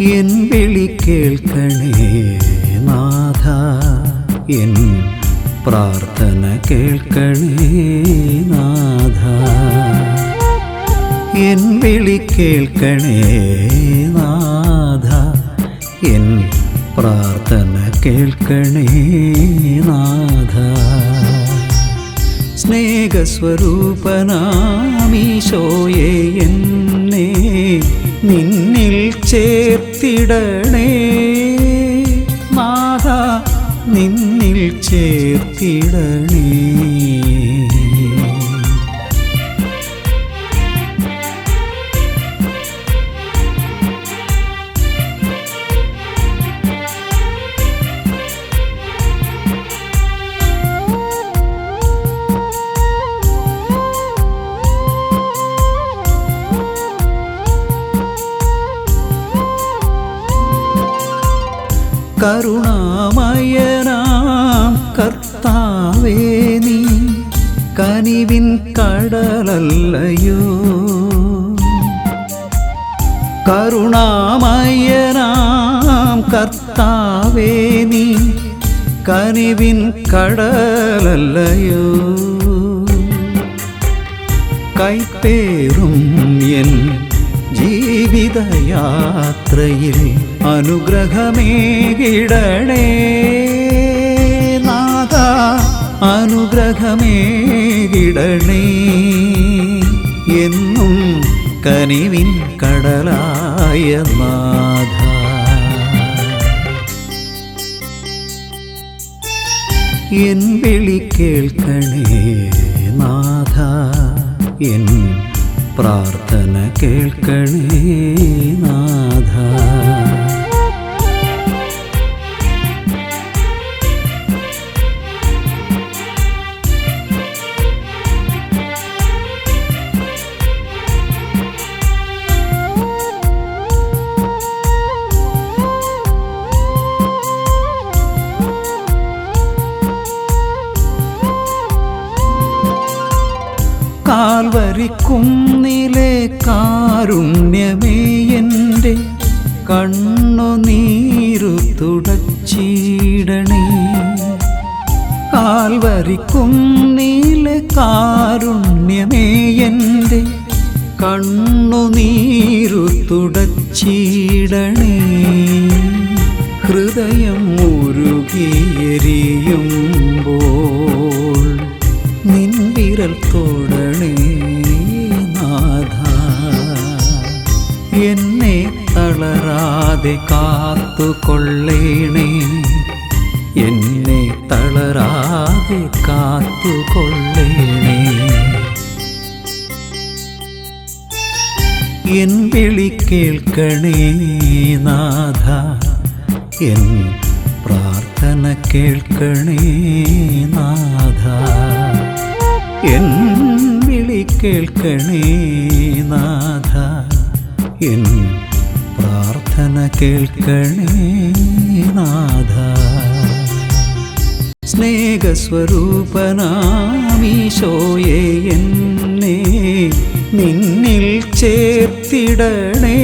N വിളി കേൾക്കണേ നാഥ. എൻ പ്രാർത്ഥന കേൾക്കണേ നാഥ. എൻ വിളി കേൾക്കണേ നാഥ. എൻ പ്രാർത്ഥന കേൾക്കണേ നാഥ. സ്നേഹസ്വരൂപനാമീശോയെ എന്നെ നിന്നിൽ ചേർത്തിടണേ. മാതാ നിന്നിൽ ചേർത്തിടണേ. கருணாமயனாம் கர்த்தாவே நீ கனிவின் கடலல்லையோ. கருணாமயனாம் கர்த்தாவே நீ கனிவின் கடலல்லையோ. கைப்பேரும் என் ஜீவித யாத்திரையில் അനുഗ്രഹമേകിടണേ നാഥ അനുഗ്രഹമേകിടണേ എന്നും കനിവിൻ കടലായ നാഥ. എൻ വിളി കേൾക്കണേ നാഥ എൻ പ്രാർത്ഥന കേൾക്കണേ കാൽവരിക്കുന്നിലെ കാരുണ്യമേ എന്റെ. കണ്ണുനീരു തുടച്ചിടണേ. കാൽവരിക്കുന്നിലെ കാരുണ്യമേ എന്റെ. കണ്ണുനീരു തുടച്ചിടണേ. ഹൃദയം ഉരുകിയെരിയുമ്പോൾ നിൻ വിരൽ തൊടണേ എന്നെ തളരാതെ കാത്തുകൊള്ളേണേ എന്നെ തളരാതെ കാത്തുകൊള്ളേണേ എൻ വിളി കേൾക്കണേ നാഥ എൻ പ്രാർത്ഥന കേൾക്കണേ നാഥ എൻ വിളി കേൾക്കണേ നാഥ എൻ പ്രാർത്ഥന കേൾക്കണേ നാഥ. സ്നേഹസ്വരൂപനാമീശോയെ എന്നെ നിന്നിൽ ചേർത്തിടണേ.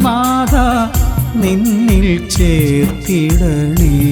മാതാ നിന്നിൽ ചേർത്തിടണേ.